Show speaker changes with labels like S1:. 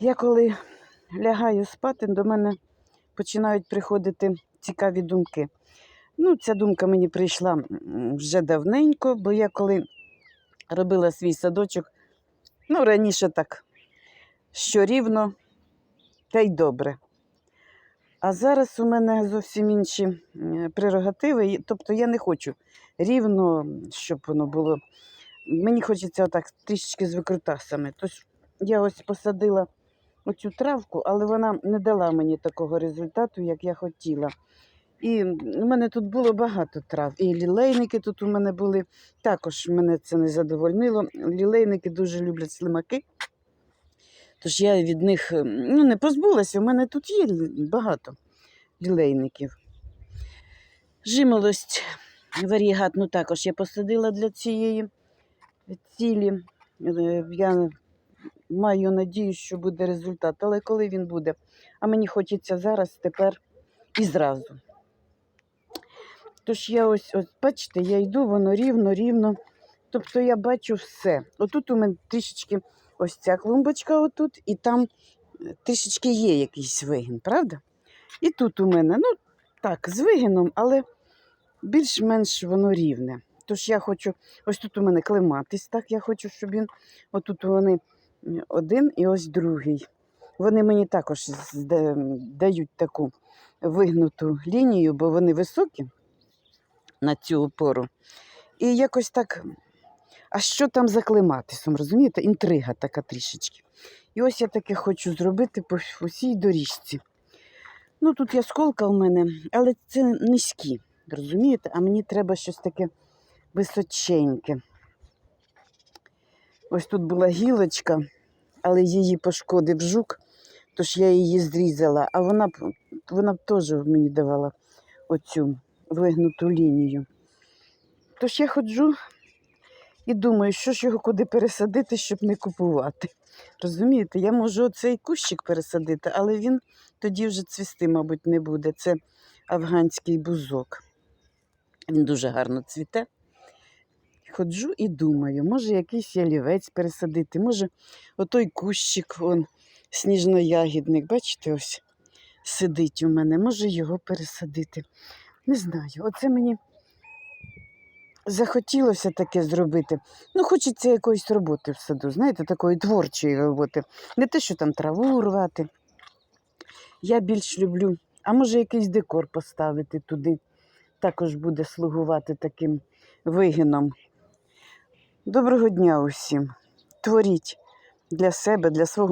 S1: Я коли лягаю спати, до мене починають приходити цікаві думки. Ну, ця думка мені прийшла вже давненько, бо я коли робила свій садочок, ну, раніше так, що рівно, та й добре. А зараз у мене зовсім інші прерогативи. Тобто я не хочу рівно, щоб воно було. Мені хочеться отак трішечки з викрутасами. Тож я ось посадила оцю травку, але вона не дала мені такого результату, як я хотіла. І у мене тут було багато трав. І лілейники тут у мене були. Також мене це не задовольнило. Лілейники дуже люблять слимаки. Тож я від них е, ну, не позбулася. У мене тут є багато лілейників. Жимолость варігатну також я посадила для цієї цілі. Е, Я маю надію, що буде результат. Але коли він буде? А мені хочеться зараз, тепер і зразу. Тож я ось, ось бачите, я йду, воно рівно, рівно. Тобто я бачу все. Отут у мене трішечки ось ця клумбочка, отут, і там е, трішечки є якийсь вигін, правда? І тут у мене, ну так, з вигином, але більш-менш воно рівне. Тож я хочу, ось тут у мене клематись, так, я хочу, щоб він, отут вони один і ось другий. Вони мені також дають таку вигнуту лінію, бо вони високі на цю опору. І якось так, а що там за клематисом, розумієте? Інтрига така трішечки. І ось я таке хочу зробити по вс- усій доріжці. Ну, тут ясколка у мене, але це низькі, розумієте? А мені треба щось таке височеньке. Ось тут була гілочка, але її пошкодив жук, тож я її зрізала, а вона б, вона б теж мені давала оцю вигнуту лінію. Тож я ходжу і думаю, що ж його куди пересадити, щоб не купувати. Розумієте, я можу оцей кущик пересадити, але він тоді вже цвісти, мабуть, не буде. Це афганський бузок. Він дуже гарно цвіте. Ходжу і думаю, може якийсь ялівець пересадити, може отой кущик, он, сніжноягідник, бачите, ось сидить у мене, може його пересадити. Не знаю, оце мені захотілося таке зробити. Ну, хочеться якоїсь роботи в саду, знаєте, такої творчої роботи. Не те, що там траву рвати. Я більш люблю, а може якийсь декор поставити туди. Також буде слугувати таким вигином. Доброго дня усім. Творіть для себе, для свого